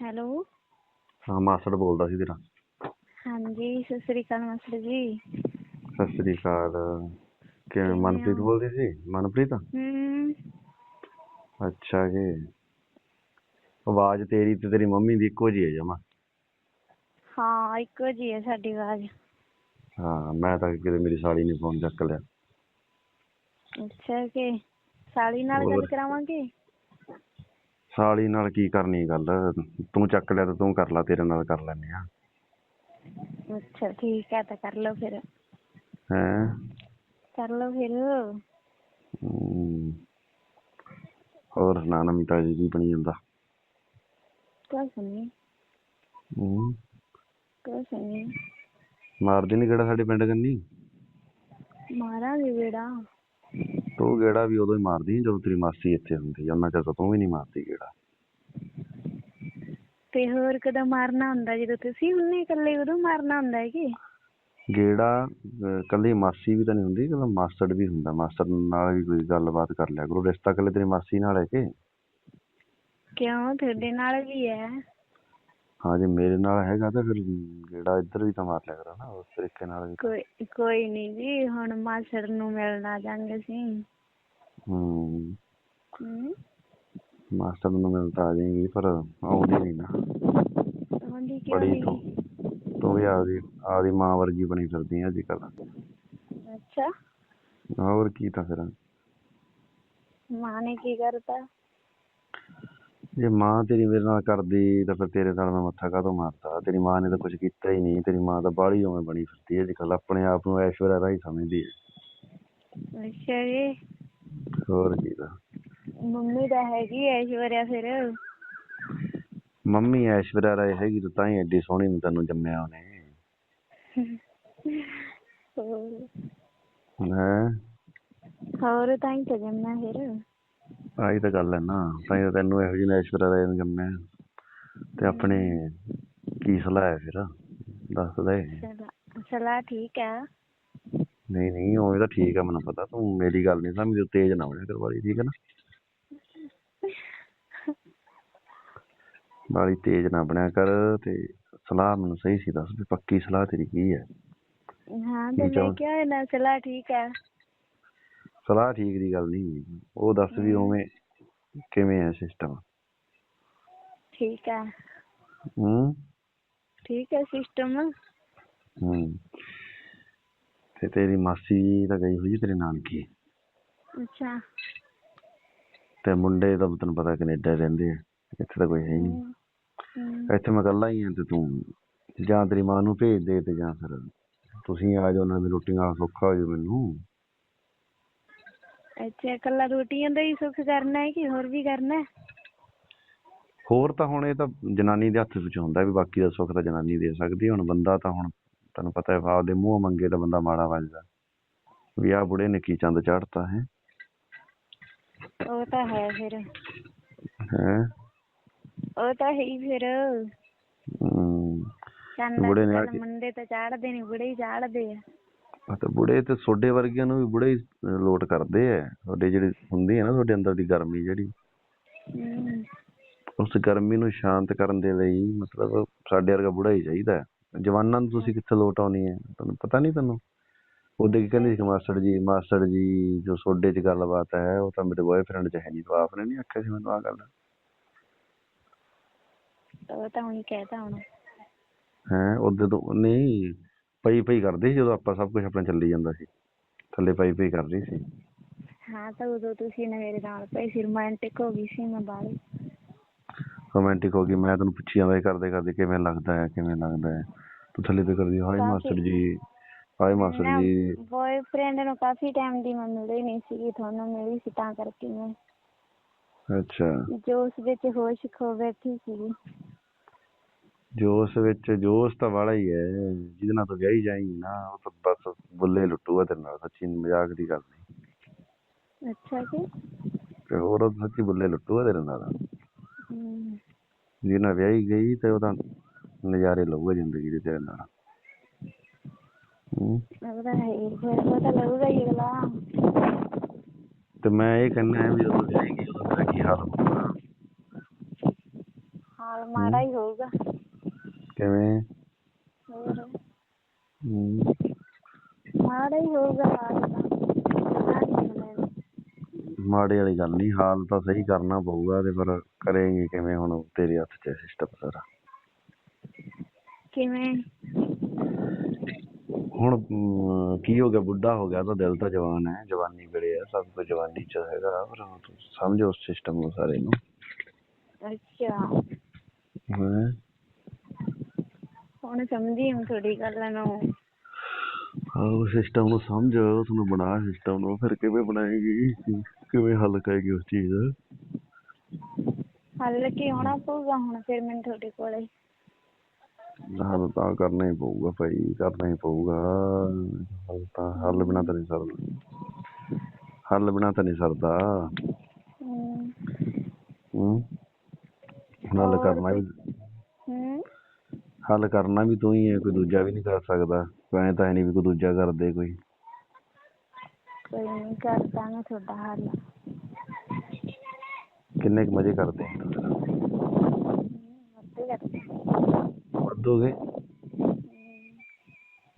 Hello. ਹਾਂ ਮਾਸੜ ਬੋਲਦਾ ਸੀ ਤੇਰਾ। ਹਾਂਜੀ ਸਤਿ ਸ੍ਰੀ ਅਕਾਲ ਮਾਸਟਰ ਜੀ। ਸਤਿ ਸ੍ਰੀ ਅਕਾਲ। ਕਿਵੇਂ ਕਿਵੇਂ ਮਨਪ੍ਰੀਤ ਹੋ? ਬੋਲਦੀ ਸੀ? ਮਨਪ੍ਰੀਤ? ਹੂੰ। ਅੱਛਾ ਜੀ। ਆਵਾਜ਼ ਤੇਰੀ ਤੇ ਤੇਰੀ ਮੰਮੀ ਦੀ ਇੱਕੋ ਜਿਹੀ ਹੈ ਜਮਾ। ਹਾਂ ਇੱਕੋ ਜੀ ਹੈ ਸਾਡੀ ਆਵਾਜ਼। ਹਾਂ ਮੈਂ ਤਾਂ ਕਿਤੇ ਮੇਰੀ ਸਾਲੀ ਨੇ ਫੋਨ ਚੱਕ ਲਿਆ। ਅੱਛਾ ਕਿ ਸਾਲੀ ਨਾਲ ਗੱਲ ਹੋਰ। ਕਰਾਵਾਂਗੇ? ਸਾਲੀ ਨਾਲ ਕੀ ਕਰਨੀ ਗੱਲ? ਤੂੰ ਚੱਕ ਲਿਆ ਤਾਂ ਤੂੰ ਕਰ ਲਾ ਤੇਰੇ ਨਾਲ ਕਰ ਲੈਨੇ ਆ ਅੱਛਾ ਠੀਕ ਹੈ ਤਾਂ ਕਰ ਲਓ ਫਿਰ। ਹੈਂ? ਕਰ ਲਓ ਫਿਰ। ਹੋਰ ਸੁਣਾ ਨਵੀਂ ਤਾਜੀ ਕੀ ਬਣੀ ਜਾਂਦਾ? ਕੁਛ ਨਹੀਂ। ਹਮ। ਕੁਛ ਨਹੀਂ। ਮਾਰਦੀ ਨੀ ਕਿਹੜਾ ਸਾਡੇ ਪਿੰਡ ਕੰਨੀ? ਮਾਰਾਂਗੇ ਬੇੜਾ ਤੂੰ ਗੇੜਾ ਵੀ ਉਦੋਂ ਹੀ ਮਾਰਦੀ ਜਦੋਂ ਤੇਰੀ ਮਾਸੀ ਇੱਥੇ ਹੁੰਦੀ ਆ। ਉਹਨਾਂ ਚਿਰ ਤਾਂ ਤੂੰ ਵੀ ਨਹੀਂ ਮਾਰਦੀ ਗੇੜਾ। ਤੇ ਹੋਰ ਕਦੋਂ ਮਾਰਨਾ ਹੁੰਦਾ? ਜਦੋਂ ਤੁਸੀਂ ਹੁੰਨੇ ਇਕੱਲੇ ਉਦੋਂ ਮਾਰਨਾ ਹੁੰਦਾ ਹੈ ਕਿ? ਗੇੜਾ ਅਹ, ਕੱਲੀ ਮਾਸੀ ਵੀ ਤਾਂ ਨਹੀਂ ਹੁੰਦੀ ਕੱਲਾ ਮਾਸੜ ਵੀ ਹੁੰਦਾ। ਮਾਸੜ ਨਾਲ ਵੀ ਕੋਈ ਗੱਲਬਾਤ ਕਰ ਲਿਆ ਕਰੋ। ਰਿਸ਼ਤਾ ਕੱਲੇ ਤੇਰੀ ਮਾਸੀ ਨਾਲ ਹੈ ਕਿ? ਕਿਉਂ? ਤੁਹਾਡੇ ਨਾਲ ਵੀ ਹੈ। ਹਾਂ ਜੇ ਮੇਰੇ ਨਾਲ ਹੈਗਾ ਤਾਂ ਫਿਰ ਗੇੜਾ ਇੱਧਰ ਵੀ ਤਾਂ ਮਾਰ ਲਿਆ ਕਰੋ ਨਾ। ਉਸ ਤਰੀਕੇ ਨਾਲ ਵੀ ਕੋਈ ਕੋਈ ਨਹੀਂ ਜੀ। ਹੁਣ ਮਾਸੜ ਨੂੰ ਮਿਲਣ ਆ ਜਾਂਗੇ ਅਸੀਂ। ਹੂੰ। ਮਾਸਟਰ ਨੂੰ ਮਿਲ ਤਾਂ ਆ ਜਾਏਗੀ ਪਰ ਆਉਂਦੀ ਨਹੀਂ ਨਾ। ਹੁੰਦੀ ਕਿਉਂ ਬੜੀ ਨਹੀਂ? ਤੂੰ ਤੂੰ ਵੀ ਆਪਦੀ ਆਪਦੀ ਮਾਂ ਵਰਗੀ ਬਣੀ ਫਿਰਦੀ ਅੱਜ ਕੱਲ ਅੱਛਾ। ਹੋਰ ਕੀ ਤਾਂ ਫਿਰ। ਮਾਂ ਨੇ ਕੀ ਕਰਤਾ? ਜੇ ਮਾਂ ਤੇਰੀ ਮੇਰੇ ਨਾਲ ਕਰਦੀ ਤਾਂ ਫਿਰ ਤੇਰੇ ਨਾਲ ਮੈਂ ਮੱਥਾ ਕਾਹਤੋਂ ਮਾਰਦਾ ਤੇਰੀ ਮਾਂ ਨੇ ਤਾਂ ਕੁਝ ਕੀਤਾ ਹੀ ਨਹੀਂ। ਤੇਰੀ ਮਾਂ ਤਾਂ ਬਾਹਲੀ ਉਵੇਂ ਬਣੀ ਫਿਰਦੀ ਹੈ ਅੱਜ ਕੱਲ ਆਪਣੇ ਆਪ ਨੂੰ ਐਸ਼ਵਰਿਆ ਰਾਈ ਸਮਝਦੀ ਹੈ ਅੱਛਾ ਜੀ। ਹੋਰ ਕੀ ਤਾਂ ਮੰਮੀ ਤਾਂ ਹੈਗੀ ਐਸ਼ਵਰਿਆ ਫਿਰ। ਮੰਮੀ ਐਸ਼ਵਰਿਆ ਰਾਏ ਹੈਗੀ ਤਾਂ ਤਾਂ ਹੀ ਐਡੀ ਸੋਹਣੀ ਨੂੰ ਤੈਨੂੰ ਜੰਮਿਆ ਉਹਨੇ। ਹੋਰ? ਹੈ? ਹੋਰ ਤਾਂ ਹੀ ਤਾਂ ਜੰਮਿਆ ਫਿਰ। ਆਹੀ ਤਾਂ ਗੱਲ ਹੈ ਨਾ ਤਾਂ ਹੀ ਤਾਂ ਤੈਨੂੰ ਇਹੋ ਜਿਹੀ ਨੂੰ ਐਸ਼ਵਰਿਆ ਰਾਏ ਨੂੰ ਜੰਮਿਆ। ਤੇ ਆਪਣੇ ਕੀ ਸਲਾਹ ਹੈ ਫਿਰ? ਦੱਸ ਦੇ। ਚਲਾ ਚਲਾ ਠੀਕ ਹੈ ਨਹੀਂ ਨਹੀਂ ਉਵੇਂ ਤਾਂ ਠੀਕ ਆ ਮੈਨੂੰ ਪਤਾ। ਤੂੰ ਮੇਰੀ ਗੱਲ ਨਹੀਂ ਸਮਝਦੀ ਤੂੰ ਤੇਜ਼ ਨਾ ਬਣਿਆ ਕਰ ਵਾਲੀ ਠੀਕ ਹੈ ਨਾ? ਵਾਲੀ ਤੇਜ਼ ਨਾ ਬਣਿਆ ਕਰ ਤੇ ਸਲਾਹ ਮੈਨੂੰ ਸਹੀ ਸੀ ਦੱਸ ਵੀ ਪੱਕੀ ਸਲਾਹ ਤੇਰੀ ਕੀ ਹੈ ਹਾਂ ਤੇ ਮੈਂ ਕਿਹਾ ਹੈ ਨਾ ਚਲਾ ਠੀਕ ਹੈ ਸਲਾਹ ਠੀਕ ਦੀ ਗੱਲ ਨਹੀਂ ਉਹ ਦੱਸ ਵੀ। ਉਵੇਂ ਕਿਵੇਂ ਹੈ ਸਿਸਟਮ ਠੀਕ ਹੈ ਹੂੰ। ਠੀਕ ਹੈ ਸਿਸਟਮ ਹੂੰ। ਤੇ ਤੇਰੀ ਮਾਸੀ ਤਾਂ ਗਈ ਹੋਈ ਤੇਰੇ ਨਾਨਕੀ। ਅੱਛਾ। ਤੇ ਮੁੰਡੇ ਤਾਂ ਤੈਨੂੰ ਪਤਾ ਕੈਨੇਡਾ ਰਹਿੰਦੇ ਆ ਇੱਥੇ ਤਾਂ ਕੋਈ ਹੈ ਹੀ ਨਹੀਂ। ਇੱਥੇ ਮੈਂ ਇਕੱਲਾ ਹੀ ਹਾਂ ਤੇ ਤੂੰ ਜਾਂ ਤੇਰੀ ਮਾਂ ਨੂੰ ਭੇਜ ਦੇ ਤੇ ਜਾਂ ਫਿਰ ਤੁਸੀਂ ਆ ਜਾਓ ਦੀ ਰੋਟੀ ਨਾਲ ਸੌਖਾ ਹੋ ਜਾਊ ਮੈਨੂੰ। ਅੱਛਾ ਕੱਲਾ ਰੋਟੀਆਂ ਦਾ ਹੀ ਸੁੱਖ ਕਰਨਾ ਹੈ ਕਿ ਹੋਰ ਵੀ ਕਰਨਾ ਹੈ? ਹੋਰ ਤਾਂ ਹੁਣ ਇਹ ਤਾਂ ਜਨਾਨੀ ਦੇ ਹੱਥ ਵਿੱਚ ਹੁੰਦਾ ਵੀ ਬਾਕੀ ਦਾ ਸੁੱਖ ਤਾਂ ਜਨਾਨੀ ਦੇ ਸਕਦੀ ਹੈ। ਹੁਣ ਬੰਦਾ ਤਾਂ ਹੁਣ ਤੈਨੂੰ ਪਤਾ ਹੈ ਆਪਦੇ ਮੂੰਹ ਮੰਗੇ ਤਾਂ ਬੰਦਾ ਮਾੜਾ ਵੱਜਦਾ ਵੀ ਆਹ ਬੁੜੇ ਨੇ ਕੀ ਚੰਦ ਚਾੜਤਾ ਹੈ? ਉਹ ਤਾਂ ਹੈ ਫਿਰ। ਹੈ? ਉਹ ਤਾਂ ਹੈ ਹੀ ਫਿਰ। ਚੰਦ ਬੁੜੇ ਨੇ ਆ ਮੁੰਡੇ ਤਾਂ ਚਾੜਦੇ ਨਹੀਂ ਬੁੜੇ ਹੀ ਚਾੜਦੇ ਆ। ਤੇ ਬੁੜੇ ਤੇ ਸੋਡੇ ਵਰਗਿਆਂ ਨੂੰ ਵੀ ਬੁੜੇ ਹੀ ਲੋਟ ਕਰਦੇ ਆ। ਤੁਹਾਡੇ ਜਿਹੜੀ ਹੁੰਦੀ ਹੈ ਨਾ ਤੁਹਾਡੇ ਅੰਦਰ ਦੀ ਗਰਮੀ ਜਿਹੜੀ। ਉਸ ਗਰਮੀ ਨੂੰ ਸ਼ਾਂਤ ਕਰਨ ਦੇ ਲਈ ਮਤਲਬ ਸਾਡੇ ਵਰਗਾ ਬੁੜਾ ਹੀ ਚਾਹੀਦਾ। ਹੈ। ਜਵਾਨਾਂ ਨੂੰ ਤੁਸੀਂ ਕਿੱਥੇ ਲੋਟ ਆਉਣੀ ਹੈ? ਤੁਹਾਨੂੰ ਪਤਾ ਨਹੀਂ ਤੁਹਾਨੂੰ ਉਹਦੇ ਕੀ ਕਹਿੰਦੇ ਸੀ ਮਾਸਟਰ ਜੀ ਮਾਸਟਰ ਜੀ ਜੋ ਸੋਡੇ 'ਚ ਗੱਲਬਾਤ ਹੈ ਉਹ ਤਾਂ ਮੇਰੇ ਬॉयਫ੍ਰੈਂਡ 'ਚ ਹੈ ਨਹੀਂ ਤੂੰ ਆਪ ਨੇ ਨਹੀਂ ਆਖਿਆ ਸੀ ਮੈਨੂੰ ਆ ਗੱਲ? ਉਹ ਤਾਂ ਉਹੀ ਕਹਿਤਾ ਹੁਣ। ਹੈ ਉਹਦੇ ਤੋਂ ਨਹੀਂ ਪਈ ਪਈ ਕਰਦੇ ਸੀ ਜਦੋਂ ਆਪਾਂ ਸਭ ਕੁਝ ਆਪਣਾ ਚੱਲੀ ਜਾਂਦਾ ਸੀ। ਥੱਲੇ ਪਈ ਪਈ ਕਰ ਰਹੀ ਸੀ। ਹਾਂ ਤਾਂ ਉਦੋਂ ਤੁਸੀਂ ਨਾ ਮੇਰੇ ਨਾਲ ਪਏ ਸੀ ਰੋਮਾਂਟਿਕ ਹੋ ਗਈ ਸੀ ਮੈਂ ਬਾਹਲੀ ਰੋਮਾਂਟਿਕ ਹੋ ਗਈ ਮੈਂ ਤੈਨੂੰ ਪੁੱਛੀ ਜਾਂਦਾ ਸੀ ਕਰਦੇ ਕਰਦੇ ਕਿਵੇਂ ਲੱਗਦਾ ਹੈ ਕਿਵੇਂ ਲੱਗਦਾ ਹੈ। ਤੂੰ ਥੱਲੇ ਤੇ ਕਰਦੀ ਹਾਏ ਮਾਸਟਰ ਜੀ ਹਾਏ ਮਾਸਟਰ ਜੀ। ਬॉयਫ੍ਰੈਂਡ ਨੂੰ ਕਾਫੀ ਟਾਈਮ ਦੀ ਮੈਂ ਮਿਲੀ ਨਹੀਂ ਸੀ ਤੁਹਾਨੂੰ ਮਿਲੀ ਸੀ ਤਾਂ ਕਰਕੇ ਮੈਂ। ਅੱਛਾ। ਜੋਸ਼ ਵਿੱਚ ਹੋਸ਼ ਖੋ ਬੈਠੀ ਸੀ ਜੋਸ਼ ਵਿੱਚ ਜੋਸ਼ ਤਾਂ ਵਾਲਾ ਹੀ ਹੈ ਜਿਹਦੇ ਨਾਲ ਤੂੰ ਵਿਆਹੀ ਜਾਏਂਗੀ ਨਾ ਉਹ ਤਾਂ ਬਸ ਬੁੱਲੇ ਲੁੱਟੂਗਾ ਤੇਰੇ ਨਾਲ ਸੱਚੀ ਮਜ਼ਾਕ ਦੀ ਗੱਲ ਨਹੀਂ। ਅੱਛਾ ਜੀ। ਤੇ ਹੋਰ ਉਹ ਸੱਚੀ ਬੁੱਲੇ ਲੁੱਟੂਗਾ ਤੇਰੇ ਨਾਲ। ਹਮ, ਜਿਹਦੇ ਨਾਲ ਵਿਆਹੀ ਗਈ ਤੇ ਉਹਦਾ ਨਜ਼ਾਰੇ ਲਊਗਾ ਜ਼ਿੰਦਗੀ ਦੇ ਤੇਰੇ ਨਾਲ। ਹੂੰ। ਉਹ ਤਾਂ ਹੈ ਹੀ, ਉਹ ਤਾਂ ਲਊਗਾ ਹੀ ਅਗਲਾ। ਤੇ ਮੈਂ ਇਹ ਕਹਿੰਦਾ ਵੀ ਵਿਆਹੀ ਗਈ ਉਦੋਂ ਮੇਰਾ ਕੀ ਹਾਲ ਹੋਊਗਾ? ਹਾਲ ਮਾੜਾ ਹੀ ਹੋਊਗਾ। ਕਿਵੇਂ? ਹੋਰ? ਹਮ, ਮਾੜਾ ਹੀ ਹੋਊਗਾ ਹਾਲ। ਮਾੜੇ ਵਾਲੀ ਗੱਲ ਨਹੀਂ ਹਾਲ ਤਾਂ ਸਹੀ ਕਰਨਾ ਪਊਗਾ ਤੇ ਪਰ ਕਰੇਂਗੇ ਕਿਵੇਂ ਹੁਣ ਤੇਰੇ ਹੱਥ 'ਚ ਸਿਸਟਮ ਸਾਰਾ? ਕਿਵੇਂ? ਹੁਣ ਅਮ, ਕੀ ਹੋ ਗਿਆ? ਬੁੱਢਾ ਹੋ ਗਿਆ ਤਾਂ ਦਿਲ ਤਾਂ ਜਵਾਨ ਹੈ ਜਵਾਨੀ ਵੇਲੇ ਹੈ ਸਭ ਕੁਝ ਜਵਾਨੀ 'ਚ ਹੈਗਾ ਪਰ ਹੁਣ ਤੂੰ ਸਮਝ ਉਸ ਸਿਸਟਮ ਨੂੰ ਸਾਰੇ ਨੂੰ। ਅੱਛਾ। ਹੈਂ? ਹੁਣ ਸਮਝੀ ਮੈਂ ਤੁਹਾਡੀ ਗੱਲ ਨੂੰ। ਆਹ ਸਿਸਟਮ ਨੂੰ ਸਮਝ ਤੁਹਾਨੂੰ ਬਣਾ ਸਿਸਟਮ ਨੂੰ ਫਿਰ ਕਿਵੇਂ ਬਣਾਏਗੀ? ਕਿਵੇਂ ਹੱਲ ਕਰੇਗੀ ਉਸ ਚੀਜ਼ ਦਾ? ਹੱਲ ਕੀ ਹੋਣਾ ਪਊਗਾ ਹੁਣ ਫਿਰ ਮੈਨੂੰ ਤੁਹਾਡੇ ਕੋਲੇ? ਹੱਲ ਤਾਂ ਕਰਨਾ ਹੀ ਪਊਗਾ ਭਾਈ ਕਰਨਾ ਹੀ ਪਊਗਾ। ਹੱਲ ਤਾਂ ਹੱਲ ਬਿਨਾ ਤਾਂ ਨਹੀਂ ਸਰਦਾ। ਹੱਲ ਬਿਨਾ ਤਾਂ ਨਹੀਂ ਸਰਦਾ। ਹੂੰ। ਹੱਲ ਕਰਨਾ ਵੀ ਹਮ ਹੱਲ ਕਰਨਾ ਵੀ ਤੂੰ ਹੀ ਹੈ ਕੋਈ ਦੂਜਾ ਵੀ ਨਹੀਂ ਕਰ ਸਕਦਾ। ਐਂ ਤਾਂ ਹੈ ਨਹੀਂ ਵੀ ਕੋਈ ਦੂਜਾ ਕਰ ਦੇ ਕੋਈ। ਕੋਈ ਨਹੀਂ ਕਰ ਦਾਂਗੇ ਤੁਹਾਡਾ ਹੱਲ। ਕਿੰਨੇ ਕੁ ਮਜ਼ੇ ਕਰਦੇ ਕਰਦੇ ਵੱਧੋਗੇ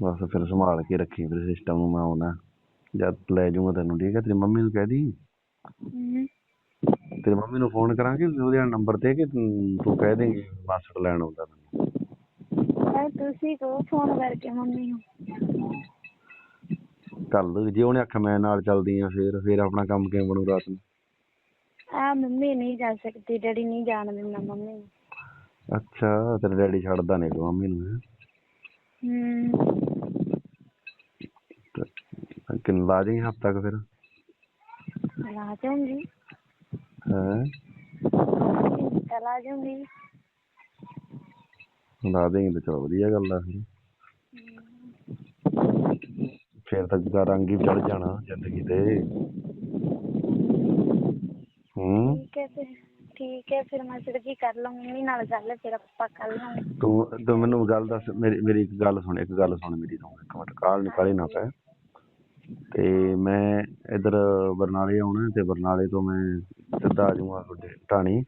ਬਸ ਫਿਰ ਸੰਭਾਲ ਕੇ ਰੱਖੀ ਫਿਰ ਸਿਸਟਮ ਨੂੰ ਮੈਂ ਆਉਣਾ ਜਦ ਲੈ ਜਾਊਂਗਾ ਤੈਨੂੰ ਠੀਕ ਹੈ? ਤੇਰੀ ਮੰਮੀ ਨੂੰ ਕਹਿ ਦੀ ਹਮ ਤੇਰੀ ਮੰਮੀ ਨੂੰ ਫੋਨ ਕਰਾਂਗੇ ਉਹਦੇ ਨੰਬਰ ਤੇ ਕਿ ਤੂੰ ਤੂੰ ਕਹਿ ਦੇਂਗੀ ਮਾਸਟਰ ਲੈਣ ਆਉਂਦਾ ਤੈਨੂੰ? ਤੁਸੀਂ ਕਹੋ ਫੋਨ ਕਰਕੇ ਮੰਮੀ ਨੂੰ। ਲਓ ਜੇ ਉਹਨੇ ਆਖਿਆ ਮੈਂ ਨਾਲ ਚੱਲਦੀ ਆ ਫਿਰ ਫਿਰ ਆਪਣਾ ਕੰਮ ਕਿਵੇਂ ਬਣੂ ਰਾਤ ਨੂੰ? ਆ ਮੰਮੀ ਨਹੀਂ ਜਾ ਸਕਦੀ ਡੈਡੀ ਨਹੀਂ ਜਾਣ ਦਿੰਦਾ ਮੰਮੀ ਨੂੰ। ਅੱਛਾ ਤੇਰੇ ਡੈਡੀ ਛੱਡਦਾ ਨਹੀਂ ਮੰਮੀ ਨੂੰ ਹੈਂ? ਹਮ ਤੇ ਕਿੰਨ ਲਾ ਜਾਈਂ ਹਫ਼ਤਾ ਕੁ ਫਿਰ? ਲਾ ਜਾਊਂਗੀ ਹੈ? ਚਲਾ ਜਾਊਂਗੀ ਲਾ ਦੇਂਗੀ ਤਾਂ ਚਲੋ ਵਧੀਆ ਗੱਲ ਆ ਫਿਰ। ਫਿਰ ਤਾਂ ਦਾ ਰੰਗ ਹੀ ਚੜ ਜਾਣਾ ਜ਼ਿੰਦਗੀ ਤੇ ਹੂੰ? ਠੀਕ ਹੈ ਫਿਰ ਠੀਕ ਹੈ ਫਿਰ ਮੈਂ ਸਿਰਫ ਕਰ ਲਾਂ ਮੰਮੀ ਨਾਲ ਗੱਲ ਫਿਰ ਆਪਾਂ ਕਰ ਲਾਂਗੇ ਤੂੰ ਤੂੰ ਮੈਨੂੰ ਗੱਲ ਦੱਸ ਮੇਰੀ ਮੇਰੀ ਇੱਕ ਗੱਲ ਸੁਣ ਇੱਕ ਗੱਲ ਸੁਣ ਮੇਰੀ ਤੂੰ ਇੱਕ ਮਿੰਟ ਕਾਲ ਨਹੀਂ ਕਾਲੀ ਨਾ ਪੈ। ਤੇ ਮੈਂ ਇਧਰ ਬਰਨਾਲੇ ਆਉਣਾ ਤੇ ਬਰਨਾਲੇ ਤੋਂ ਮੈਂ ਸਿੱਧਾ ਆ ਜਾਊਂਗਾ ਤੁਹਾਡੇ ਢਾਣੀ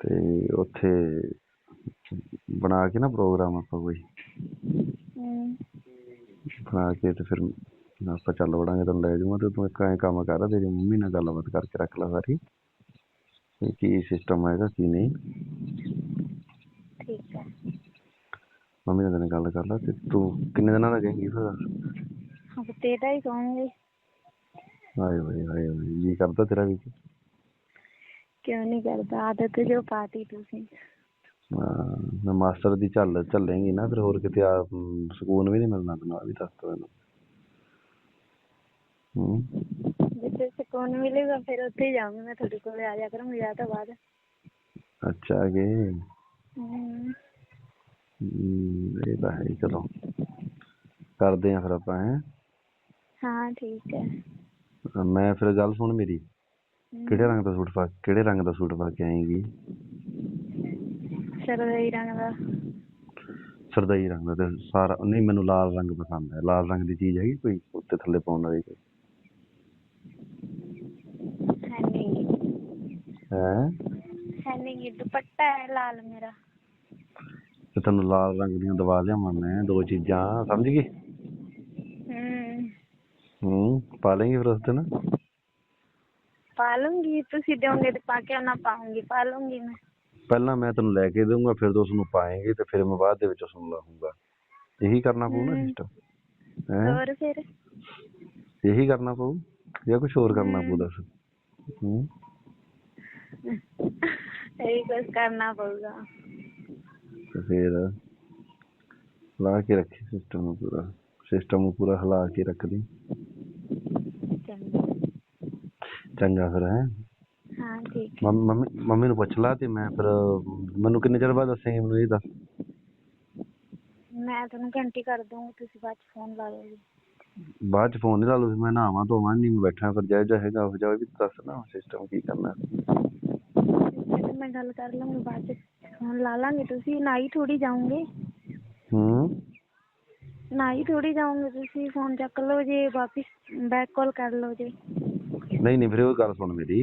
ਤੇ ਉੱਥੇ ਬਣਾ ਕੇ ਨਾ ਪ੍ਰੋਗਰਾਮ ਆਪਾਂ ਕੋਈ। ਬਣਾ ਕੇ ਤੇ ਫਿਰ ਆਪਾਂ ਚੱਲ ਵੜਾਂਗੇ ਤੈਨੂੰ ਲੈ ਜਾਊਂਗਾ ਤੇ ਤੂੰ ਇੱਕ ਐਂ ਕੰਮ ਕਰ ਤੇਰੀ ਮੰਮੀ ਨਾਲ ਗੱਲਬਾਤ ਕਰਕੇ ਰੱਖ ਲੈ ਸਾਰੀ ਵੀ ਕੀ ਸਿਸਟਮ ਹੈਗਾ ਕੀ ਨਹੀਂ। ਠੀਕ ਹੈ। ਮੰਮੀ ਨਾਲ ਤੇਰੇ ਗੱਲ ਕਰ ਲੈ ਤੇ ਤੂੰ ਕਿੰਨੇ ਦਿਨਾਂ ਦਾ ਕਹੇਂਗੀ ਫਿਰ? ਹਫ਼ਤੇ ਦਾ ਹੀ ਕਹੂੰਗੀ। ਹਾਏ ਹੋਏ ਹਾਏ ਹੋਏ ਜੀ ਕਰਦਾ ਤੇਰਾ ਵੀ। ਕਿਉਂ ਨਹੀਂ ਕਰਦਾ? ਆਦਤ ਜੋ ਪਾਤੀ ਤੁਸੀਂ। ਮੈਂ ਮਾਸਟਰ ਦੀ ਝੱਲ ਝੱਲੇਂਗੀ ਨਾ ਫਿਰ ਹੋਰ ਕਿਤੇ ਆ ਸਕੂਨ ਵੀ ਨਹੀਂ ਮਿਲਣਾ ਤੈਨੂੰ ਆ ਵੀ ਦੱਸ ਤਾ ਤੈਨੂੰ ਹੂੰ ਜਿੱਥੇ ਸਕੂਨ ਮਿਲੇਗਾ ਫਿਰ ਉੱਥੇ ਹੀ ਮੈਂ ਤੁਹਾਡੇ ਕੋਲ ਆ ਜਾ ਕਰੂੰਗੀ ਵਿਆਹ ਤੋਂ ਬਾਅਦ। ਅੱਛਾ ਅਗੇ ਹਮ, ਇਹ ਤਾਂ ਹੈ ਹੀ, ਚਲੋ। ਕਰਦੇ ਆ ਫਿਰ ਆਪਾਂ ਹੈ? ਹਾਂ ਠੀਕ ਹੈ। ਮੈਂ ਫਿਰ ਗੱਲ ਸੁਣ ਮੇਰੀ। ਕਿਹੜੇ ਰੰਗ ਦਾ ਸੂਟ ਪਾ ਕਿਹੜੇ ਰੰਗ ਦਾ ਸੂਟ ਪਾ ਕੇ ਆਏਂਗੀ? ਸਰਦਈ ਰੰਗ ਦਾ। ਸਰਦਾਈ ਰੰਗ ਦਾ ਤੇ ਸਾਰਾ ਨਹੀਂ ਮੈਨੂੰ ਲਾਲ ਰੰਗ ਪਸੰਦ ਹੈ। ਲਾਲ ਰੰਗ ਦੀ ਚੀਜ਼ ਹੈਗੀ ਕੋਈ ਉੱਤੇ ਥੱਲੇ ਪਾਉਣ ਵਾਲੀ ਕੋਈ? ਹੈ ਹੈ? ਹੈ ਨਹੀਂ ਦੁਪੱਟਾ ਹੈ ਲਾਲ ਮੇਰਾ। ਤੇ ਤੈਨੂੰ ਲਾਲ ਰੰਗ ਦੀਆਂ ਦਵਾ ਲਿਆਵਾਂ ਮੈਂ ਦੋ ਚੀਜ਼ਾਂ ਸਮਝ ਗਈ? ਹਮ ਹੂੰ ਪਾ ਲੇਂਗੀ ਫਿਰ ਉਸ ਦਿਨ? ਪਾ ਲੂੰਗੀ ਤੁਸੀਂ ਦਿਓਗੇ ਤੇ ਪਾ ਕੇ ਨਾ ਪਾਉਂਗੀ ਪਾ ਲੂੰਗੀ ਮੈਂ। ਪਹਿਲਾਂ ਮੈਂ ਤੈਨੂੰ ਲੈ ਕੇ ਦਊਂਗਾ ਫਿਰ ਤੂੰ ਉਸਨੂੰ ਪਾਏਂਗੀ ਤੇ ਫਿਰ ਮੈਂ ਬਾਅਦ ਦੇ ਵਿੱਚ ਉਸਨੂੰ ਲਾਹੂੰਗਾ। ਇਹੀ ਕਰਨਾ ਪਊ ਨਾ। ਸਿਸਟਮ ਹੈ? ਹੋਰ ਫਿਰ? ਇਹੀ ਕਰਨਾ ਪਊ ਜਾਂ ਕੁਝ ਹੋਰ ਕਰਨਾ ਪਊ ਦੱਸ। ਹੂੰ। ਇਹੀ ਕੁਝ ਕਰਨਾ ਪਊਗਾ। ਤੇ ਫਿਰ ਲਾ ਕੇ ਰੱਖੀ ਸਿਸਟਮ ਨੂੰ ਪੂਰਾ ਸਿਸਟਮ ਨੂੰ ਪੂਰਾ ਹਿਲਾ ਕੇ ਰੱਖਦੀ ਚੰਗਾ। ਚੰਗਾ ਫਿਰ ਹੈ? ਹਾਂ ਠੀਕ ਹੈ। ਮੰਮੀ ਮੰਮੀ ਨੂੰ ਪੁੱਛ ਲਾ ਤੇ ਮੈਂ ਫਿਰ ਮੈਨੂੰ ਕਿੰਨੇ ਚਿਰ ਬਾਅਦ ਦੱਸੇਂਗੀ ਮੈਨੂੰ ਇਹ ਦੱਸ? ਮੈਂ ਤੁਹਾਨੂੰ ਘੰਟੀ ਕਰ ਦੂੰਗੀ ਤੁਸੀਂ ਬਾਅਦ ਚ ਫੋਨ ਲਾ ਲਿਓ ਬਾਅਦ ਚ ਫੋਨ ਨਹੀਂ ਲਾ ਲਓ ਫਿਰ ਮੈਂ ਨਹਾਵਾਂ ਧੋਵਾਂ ਨਹੀਂ ਮੈਂ ਬੈਠਾ ਫਿਰ ਜਾਇ ਜਾ ਹੈਗਾ ਉਹ ਜਾਵੇ ਵੀ ਦੱਸ ਨਾ ਸਿਸਟਮ ਕੀ ਕਰਨਾ। ਮੈਂ ਗੱਲ ਕਰ ਲਵਾਂਗੀ ਬਾਅਦ ਚ ਫੋਨ ਲਾ ਲਾਂਗੇ ਤੁਸੀਂ ਨਾਈ ਥੋੜੀ ਜਾਓਗੇ? ਹੂੰ? ਨਾਈ ਥੋੜੀ ਜਾਓਗੇ ਤੁਸੀਂ ਫੋਨ ਚੱਕ ਲਓ ਜੇ ਵਾਪਿਸ ਬੈਕ ਕਾਲ ਕਰ ਲਓ ਜੇ। ਨਹੀਂ ਨਹੀਂ ਫਿਰ ਉਹ ਗੱਲ ਸੁਣ ਮੇਰੀ।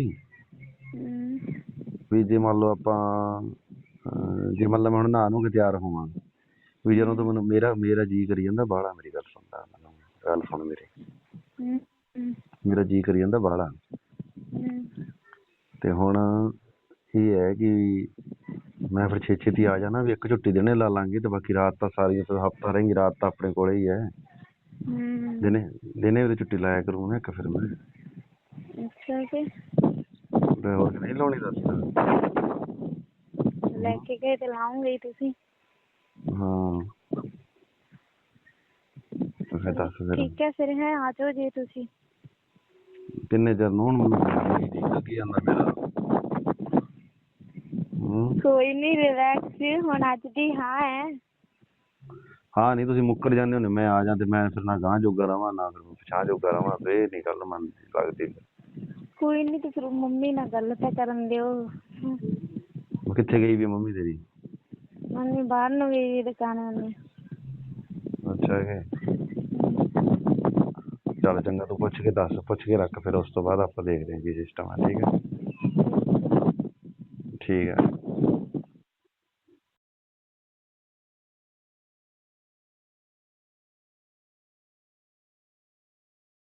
ਵੀ ਜੇ ਮੰਨ ਲਓ ਆਪਾਂ ਅਹ, ਜੇ ਮੰਨ ਲਓ ਮੈਂ ਹੁਣ ਨਹਾ ਨੂੰ ਕੇ ਤਿਆਰ ਹੋਵਾਂ ਵੀ ਜਦੋਂ ਤੋਂ ਮੈਨੂੰ ਮੇਰਾ ਮੇਰਾ ਜੀ ਕਰੀ ਜਾਂਦਾ ਬਾਹਲਾ ਮੇਰੀ ਗੱਲ ਸੁਣਦਾ ਗੱਲ ਸੁਣ ਮੇਰੀ। ਮੇਰਾ ਜੀ ਕਰੀ ਜਾਂਦਾ ਬਾਹਲਾ। ਤੇ ਹੁਣ ਇਹ ਹੈ ਕਿ ਮੈਂ ਫਿਰ ਛੇ ਛੇਤੀ ਆ ਜਾਣਾ ਵੀ ਇੱਕ ਛੁੱਟੀ ਦਿਨੇ ਲਾ ਲਾਂਗੇ ਤੇ ਬਾਕੀ ਰਾਤ ਤਾਂ ਸਾਰੀ ਫਿਰ ਹਫਤਾ ਰਹੇਂਗੀ ਰਾਤ ਤਾਂ ਆਪਣੇ ਕੋਲੇ ਹੀ ਹੈ। ਦਿਨੇ ਦਿਨੇ ਵੀ ਛੁੱਟੀ ਲਾਇਆ ਕਰੂੰ ਨਾ ਇੱਕ ਫਿਰ ਮੈਂ। ਅੱਛਾ ਜੀ। ਤੇ ਹੋਰ ਨਹੀਂ ਲਾਉਣੀ ਦੱਸ। ਲੈ ਕੇ ਗਏ ਤੇ ਲਾਉਂਗੇ ਹੀ ਤੁਸੀਂ। ਹਾਂ। ਤੇ ਫਿਰ ਦੱਸ ਫਿਰ। ਠੀਕ ਹੈ ਫਿਰ ਹੈ ਆ ਜਾਓ ਜੇ ਤੁਸੀਂ। ਕਿੰਨੇ ਚਿਰ ਨੂੰ ਹੁਣ ਮੈਨੂੰ ਜੀ ਲੱਗੀ ਜਾਂਦਾ ਮੇਰਾ। ਹੂੰ। ਕੋਈ ਨਹੀਂ ਰਿਲੈਕਸ ਹੁਣ ਅੱਜ ਦੀ ਹਾਂ ਹੈ। ਹਾਂ ਨਹੀਂ ਤੁਸੀਂ ਮੁੱਕਰ ਜਾਂਦੇ ਹੋ ਮੈਂ ਆ ਜਾਂ ਤੇ ਮੈਂ ਫਿਰ ਨਾ ਗਾਂ ਜੋਗਾ ਰਵਾਂ ਨਾ ਫਿਰ ਪਛਾਣ ਜੋਗਾ ਰਵਾਂ ਫੇਰ ਨਹੀਂ ਗੱਲ ਮੰਨ ਲੱਗਦੀ। ਕੋਈ ਨਹੀਂ ਤੁਸੀਂ ਮੰਮੀ ਨਾਲ ਗੱਲ ਤਾਂ ਕਰਨ ਦਿਓ। ਉਹ ਕਿੱਥੇ ਗਈ ਵੀ ਮੰਮੀ ਤੇਰੀ? ਮੰਮੀ ਬਾਹਰ ਨੂੰ ਗਈ ਵੀ ਦੁਕਾਨ ਵੱਲ। ਅੱਛਾ ਕਿ ਚੱਲ ਚੰਗਾ ਤੂੰ ਪੁੱਛ ਕੇ ਦੱਸ ਪੁੱਛ ਕੇ ਰੱਖ ਫਿਰ ਉਸ ਤੋਂ ਬਾਅਦ ਆਪਾਂ ਦੇਖਦੇ ਹਾਂ ਕੀ ਸਿਸਟਮ ਹੈ ਠੀਕ ਹੈ? ਠੀਕ ਹੈ।